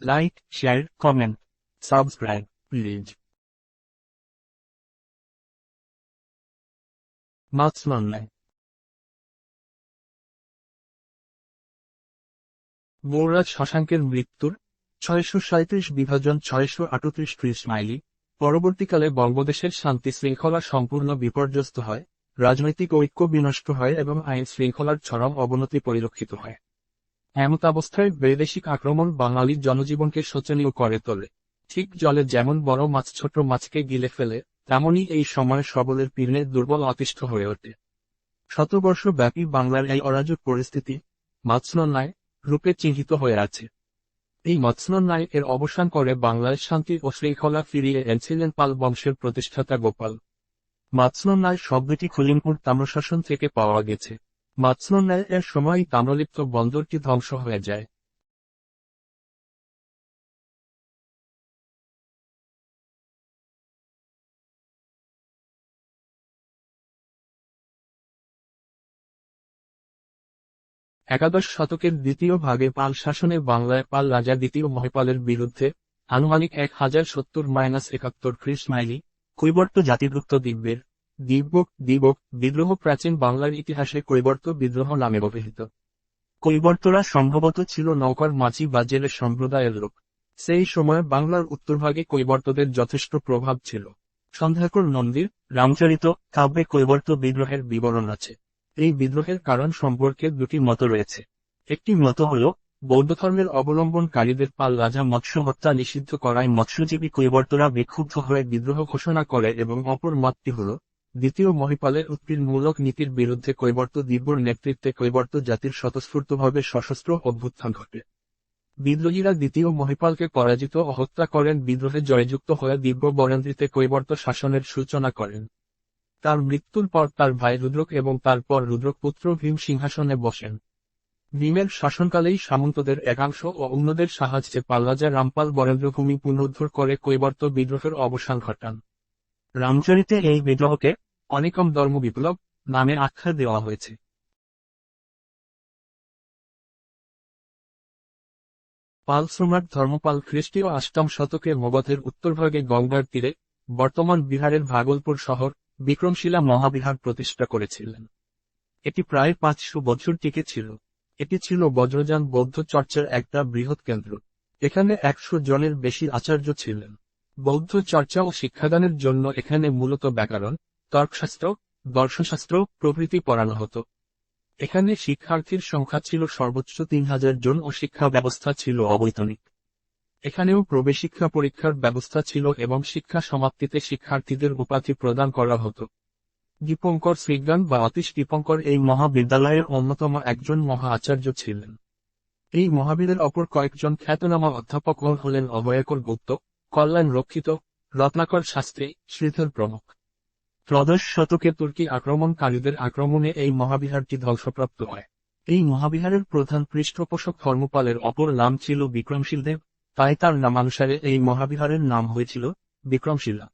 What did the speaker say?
Like share comment subscribe please Gauraj শশাঙ্কের মৃত্যুর ছয়শো সাঁত্রিশ বিভাজন ছয়শো আটত্রিশ ত্রিশ মাইলি পরবর্তীকালে বঙ্গদেশের শান্তি শৃঙ্খলা সম্পূর্ণ বিপর্যস্ত হয়, রাজনৈতিক ঐক্য বিনষ্ট হয় এবং আইন শৃঙ্খলার চরম অবনতি পরিলক্ষিত হয়। এমতাবস্থায় বৈদেশিক আক্রমণ বাঙালির জনজীবনকে শোচনীয় করে তোলে। ঠিক জলে যেমন বড় মাছ ছোট মাছকে গিলে ফেলে, তেমনি এই সময় সবলের পীড়নে দুর্বল অতিষ্ঠ হয়ে ওঠে। শতবর্ষ ব্যাপী বাংলার এই অরাজক পরিস্থিতি মাছনন্যায় রূপে চিহ্নিত হয়ে আছে। এই মৎস্যন্যায় এর অবসান করে বাংলায় শান্তি ও শৃঙ্খলা ফিরিয়ে এনেছিলেন পাল বংশের প্রতিষ্ঠাতা গোপাল। মাৎস্যন্যায় শব্দটি খলিমপুর তাম্রশাসন থেকে পাওয়া গেছে। মাৎস্যন্যায় এর সময় তাম্রলিপ্ত বন্দরটি ধ্বংস হয়ে যায়। একাদশ শতকের দ্বিতীয় ভাগে পাল শাসনে বাংলায় পাল রাজা দ্বিতীয় মহিপালের বিরুদ্ধে আনুমানিক এক হাজার সত্তর মাইনাস একাত্তর খ্রিস মাইলি কৈবর্ত জাতিভুক্ত দিব্যের দিব্যক, দিবক, বিদ্রোহ প্রাচীন বাংলার ইতিহাসে কৈবর্ত বিদ্রোহ নামে অভিহিত। কৈবর্তরা সম্ভবত ছিল নৌকার মাঝি বা জেলে সম্প্রদায়ের লোক। সেই সময় বাংলার উত্তরভাগে কৈবর্তদের যথেষ্ট প্রভাব ছিল। সন্ধ্যাকর নন্দীর রামচরিত কাব্যে কৈবর্ত বিদ্রোহের বিবরণ আছে। এই বিদ্রোহের কারণ সম্পর্কে দুটি মত রয়েছে। একটি মত হল, বৌদ্ধ ধর্মের অবলম্বনকারীদের পাল রাজা মৎস্য হত্যা নিষিদ্ধ করায় মৎস্যজীবী কৈবর্তরা বিক্ষুব্ধ হয়ে বিদ্রোহ ঘোষণা করে এবং অপর মতটি হল দ্বিতীয় মহিপালের উৎপীড়মূলক নীতির বিরুদ্ধে কৈবর্ত দিব্যর নেতৃত্বে কৈবর্ত জাতির স্বতঃস্ফূর্তভাবে সশস্ত্র অভ্যুত্থান ঘটে। বিদ্রোহীরা দ্বিতীয় মহিপালকে পরাজিত ও হত্যা করেন, বিদ্রোহে জয়যুক্ত হয়ে দিব্য বরেন্দ্রীতে কৈবর্ত শাসনের সূচনা করেন। তার মৃত্যুর পর তার ভাই রুদ্রক এবং তারপর রুদ্রক পুত্র ভীম সিংহাসনে বসেন। ভীমের শাসনকালেই সামন্তদের একাংশ ও অন্যদের সাহায্যে পাল্লাজা রামপাল বরেন্দ্রভূমি পুনরুদ্ধার করে কৈবর্ত বিদ্রোহের অবসান ঘটান। রামচরিতে এই বিদ্রোহকে অনেকম ধর্ম বিপ্লব নামে আখ্যা দেওয়া হয়েছে। পাল সম্রাট ধর্মপাল খ্রিস্টীয় অষ্টম শতকে মগধের উত্তরভাগে গঙ্গার তীরে বর্তমান বিহারের ভাগলপুর শহর বিক্রমশিলা মহাবিহার প্রতিষ্ঠা করেছিলেন। এটি প্রায় পাঁচশো বছর টিকে ছিল। এটি ছিল বজ্রযান বৌদ্ধ চর্চার একটা বৃহৎ কেন্দ্র। এখানে একশো জনের বেশি আচার্য ছিলেন। বৌদ্ধ চর্চা ও শিক্ষাদানের জন্য এখানে মূলত ব্যাকরণ, তর্কশাস্ত্র, দর্শনশাস্ত্র, প্রভৃতি পড়ানো হতো এখানে শিক্ষার্থীর সংখ্যা ছিল সর্বোচ্চ তিন হাজার জন ও শিক্ষা ব্যবস্থা ছিল অবৈতনিক। এখানেও প্রবেশিক্ষা পরীক্ষার ব্যবস্থা ছিল এবং শিক্ষা সমাপ্তিতে শিক্ষার্থীদের উপাধি প্রদান করা হতো। দীপঙ্কর শ্রীজ্ঞান বা অতীশ দীপঙ্কর এই মহাবিদ্যালয়ের অন্যতম একজন মহা আচার্য ছিলেন। এই মহাবীরের অপর কয়েকজন খ্যাতনামা অধ্যাপক হলেন অভয়কর গুপ্ত। কল্যাণ রক্ষিত, রত্নাকর শাস্ত্রী শ্রীধর প্রমুখ। ত্রদশ শতকে তুর্কি আক্রমণকারীদের আক্রমণে এই মহাবিহারটি ধ্বংসপ্রাপ্ত হয়। এই মহাবিহারের প্রধান পৃষ্ঠপোষক ধর্মপালের অপর নাম ছিল বিক্রমশীল দেব, তাই তার নামানুসারে এই মহাবিহারের নাম হয়েছিল বিক্রমশিলা।